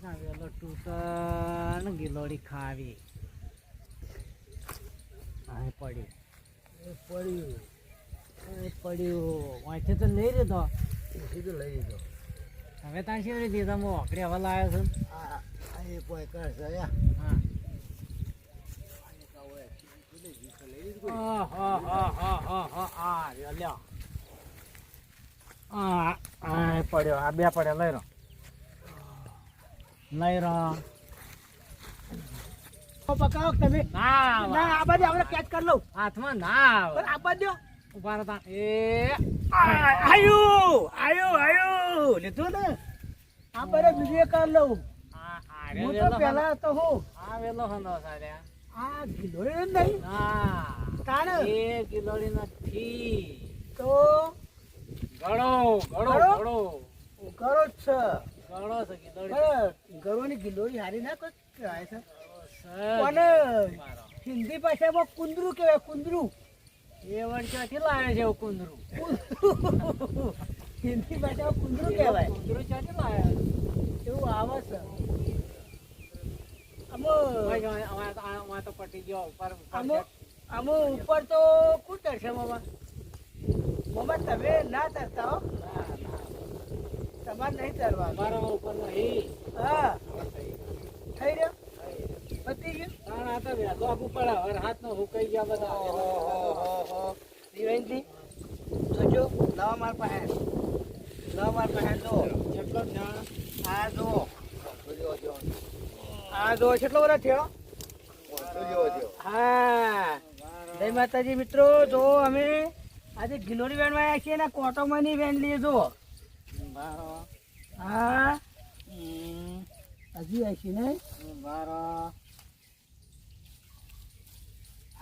કાં વેલો ટૂટન ગિલોડી ખાવી. અહીં પડી એ પડ્યું. પડ્યું. વાંચે તો લઈ લીધો. એ તો લઈ લીધો. હવે ત્યાં શી રીતે તમે ઓકડી હવા લાવ્યો છું. એ કોઈ કરશે હા. હા હા હા હા હા હા પડ્યો આ બે પડ્યો લઈ રહ્યો રહ્યો પકાવો તમે? ના ના આ બાજુ આપણે કેચ કરી લઉં. હાથમાં ના પણ આ બાજુ ઊભા રહેતા એ. આયુ આયુ આયુ. લીધું ને? આ બાજુ વીડિયો કરી લઉં. હું તો પહેલા તો હું. આ વેલો હંદો સાર્યા આ ગિલોય નહીં. ના. તાણ. એ કિલોડી નથી. તો? ગળો ગળો? ગળો? ગળો. જ છે. ગિલોરી હારી ના કોઈ છે. હિન્દી ભાષામાં કુંદરું કહેવાય કુંદરું. એ વડ ક્યાંથી લાવે છે કુંદરું? હિન્દી ભાષામાં કુંદરું કહેવાય. કુંદરું ક્યાંથી લાવે એવું આવે છે. આમાં તો- પટી ગયો ઉપર આમાં ઉપર તો કુતર છે મામા. મામા તમે ના તરતા હો. તમારે નહીં તરવાનું. મારા ઉપર નહીં. હા. થઈ રહ્યો? પતી ગયું? તાણ આ તો વહેલો આપવું પડે હવે હાથ નો હુકાઈ ગયા બધા. દિવેનજી જોજો નવા માર પાસે. નવા માર પાસે જો જેટલો જાણ આ. જો આ જો કેટલો વર્ષ થયો? હા. જય માતાજી મિત્રો જો અમે આજે ગિલોરી બેન આવ્યા છીએ ને કોટોમાં ની વેણ લઈએ જો હા. હજી આવી છે ને બારો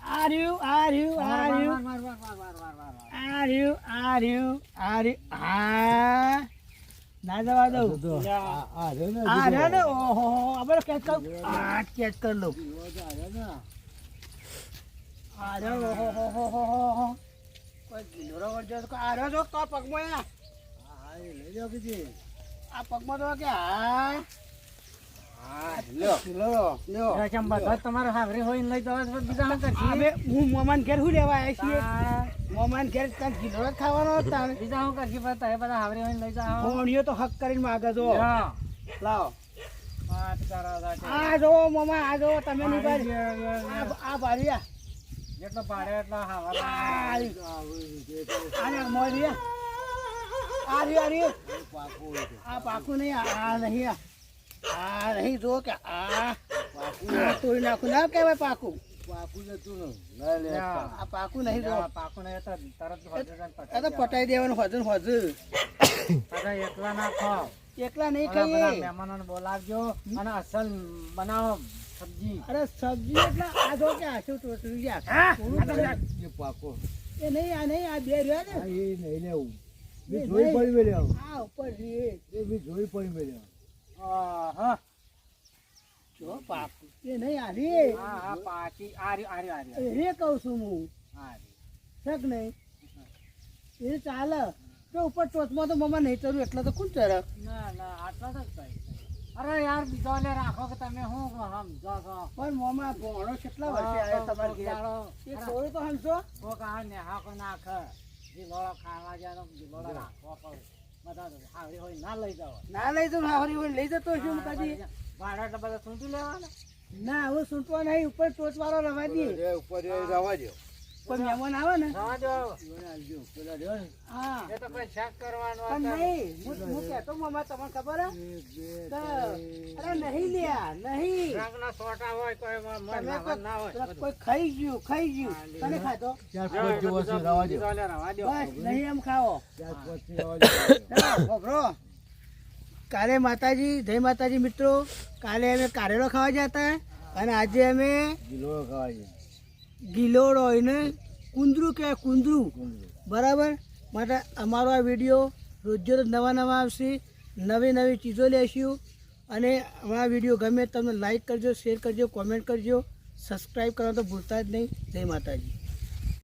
આ રહ્યું આ રહ્યું આ રહ્યું માર માર માર માર માર માર માર આ રહ્યું આ રહ્યું આ રહ્યું હા ના જવા દઉં આ રહ્યો ને? ઓહો આપણે કેચ કર. આ કેચ કર લઉં. આ રહ્યો ઓહો હો હો હો હો કોઈ ગિલોરો વળજો તો આ રહ્યો જો તો પગમાં આ આ પગમાં તો કે હા લ્યો. લ્યો એ ચંપા તો હાવરી હોય ને લઈ જવા તો બીજા હું મોમાન ઘેર શું લેવા આવ્યા છીએ? આ મોમાન ઘેર તાર ગિલોરો જ ખાવાનો હતા બીજા હું કરશે પણ તમે બધા હાવરી હોય ને લઈ જાઓ ભોણિયો તો હક કરીને માગે જો. હા. લાવો. આ જો મોમા આ જો તમે ની બારી આ બારી જેટલો ભાડે એટલો હાવા આને આ આ રી આ રી આ પાકું નહીં આ નહીં આ નહીં જો કે આ તોડી નાખું. ના કહેવાય પાકું. આ પાકું નહીં જો. પાકું નહીં તરત હોજે આ તો પટાઈ દેવાનું હોજન હજુ પાછા એકલા ના ખાવ એકલા નહીં કહીએ મહેમાનોને બોલાવજો અને અસલ બનાવો સબ્જી. અરે સબ્જી એટલે આ જો કે આ શું ટોટલી ગયા એ નહીં આ નહીં આ બે રહ્યા ને આ ઉપર રે. આહા. જો પાકું કે નહીં આ રે. હા હા પાકી આ રે આ રે આ રે રે. કહું છું હું. આ રે. શક નહીં. એ ચાલે. તો ઉપર ટોચમાં તો મમ્મા નહીં ચરું એટલે તો કોણ ચડે? ના ના આટલા તો અરે યાર બીજો લે રાખો કે તમે હું સમજો છો? પણ મમ્મા ભણો કેટલા વર્ષે આવ્યો તમારે ઘેર? એ થોડું તો સમજો કોક આ નેહા કો નાખ. ગિલોડો ખાવા જાય તો ગિલોડો રાખવો પડે. બધા હાવરી હોય ના લઈ જાવ ના લઈ જાઉં હાવરી હોય લઈ જતો છું કદી ભાડા બધા સૂંટી લેવાના. ના હવે સૂંટવા નહીં ઉપર ટોચ વાળો રવા દઈએ કોઈ મહેમાન આવે ને? જવા દો હા. એ તો કોઈ શક કરવાનો પણ નહીં હું હું કહેતો મમ્મા તમને ખબર હે? કે અરે નહીં લ્યા નહીં. રંગના સોટા હોય કોઈ ના હોય કોઈ ખાઈ ગયું ખાઈ ગયું. તને રવા દો. બસ નહીં એમ ખાઓ. કાલે માતાજી જય માતાજી મિત્રો. કાલે અમે કારેલો ખાવા જતા અને આજે અમે ગિલોડ હોય ને, કુંદરું કે કુંદરું. બરાબર? માટે અમારો આ વીડિયો રોજ નવા નવા આવશે, નવી નવી ચીજો લેશું. અને અમારા વીડિયો ગમે તમને લાઈક કરજો શેર કરજો કોમેન્ટ કરજો. સબસ્ક્રાઈબ કરવા તો ભૂલતા જ નહીં. જય માતાજી.